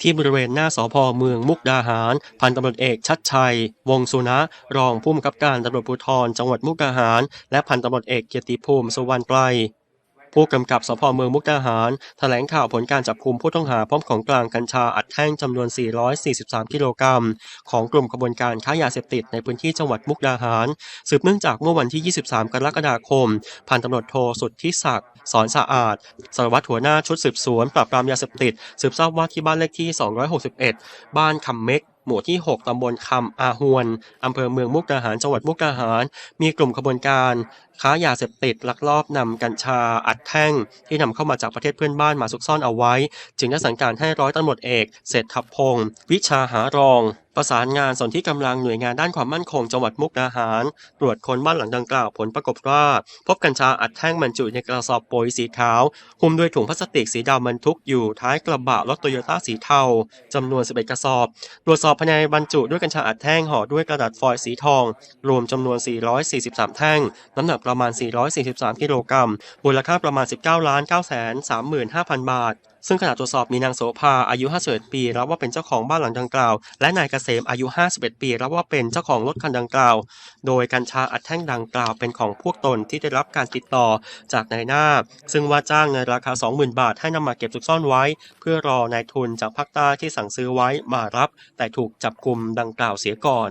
ที่บริเวณหน้าสพเมืองมุกดาหาร พันตำรวจเอกชัดชัย วงสุนะ รองผู้บังคับการตำรวจภูธรจังหวัดมุกดาหาร และพันตำรวจเอกเกียรติภูมิสุวรรณไกร ผู้กำกับสพเมืองมุกดาหารแถลงข่าวผลการจับกุมผู้ต้องหาพร้อมของกลางกัญชาอัดแท่งจำนวน 443 กิโลกรัม ของกลุ่มขบวนการค้ายาเสพติดในพื้นที่จังหวัดมุกดาหาร สืบเนื่องจากเมื่อวันที่ 23 กรกฎาคม พันตำรวจโทสุทธิศักดิ์สอนสะอาดสารวัตรหัวหน้าชุดสืบสวน ปราบปรามยาเสพติด สืบทราบว่าที่บ้านเลขที่ 261 บ้านคำเม็กหมู่ที่ 6 ตำบลคำอาหวน อำเภอเมืองมุกดาหาร จังหวัดมุกดาหาร มีกลุ่มขบวนการ ค้ายาเสพติดลักลอบนำกัญชาอัดแท่ง ที่นำเข้ามาจากประเทศเพื่อนบ้านมาซุกซ่อนเอาไว้ จึงได้สั่งการให้ร้อยตำรวจเอกเศรษฐพงศ์วิชาหารองประสานงานส่วนที่กำลังหน่วยงานด้านความมั่นคงจังหวัดมุกดาหาร ตรวจค้นบ้านหลังดังกล่าวผลปรากฏว่า พบกัญชาอัดแท่งบรรจุในกระสอบโปยสีขาวหุ้มด้วยถุงพลาสติกสีดำบรรทุกอยู่ท้ายกระบะรถโตโยต้าสีเทาจำนวน 11 กระสอบ ตรวจสอบภายในบรรจุด้วยกัญชาอัดแท่งห่อด้วยกระดาษฟอยล์สีทอง รวมจำนวน 443 แท่ง น้ำหนักประมาณ 443 กิโลกรัม มูลค่าประมาณ 19ล้าน9 3 5 0 0 0 บาท ซึ่งขณะตรวจสอบมีนางโสภาอายุ 51 ปีรับว่าเป็นเจ้าของบ้านหลังดังกล่าว และนายเกษมอายุ 51 ปีรับว่าเป็นเจ้าของรถคันดังกล่าว โดยกัญชาอัดแท่งดังกล่าวเป็นของพวกตนที่ได้รับการติดต่อจากนายหน้า ซึ่งว่าจ้างในราคา 20,000 บาทให้นำมาเก็บซุกซ่อนไว้ เพื่อรอนายทุนจากภาคใต้ที่สั่งซื้อไว้มารับ แต่ถูกจับกลุ่มดังกล่าวเสียก่อน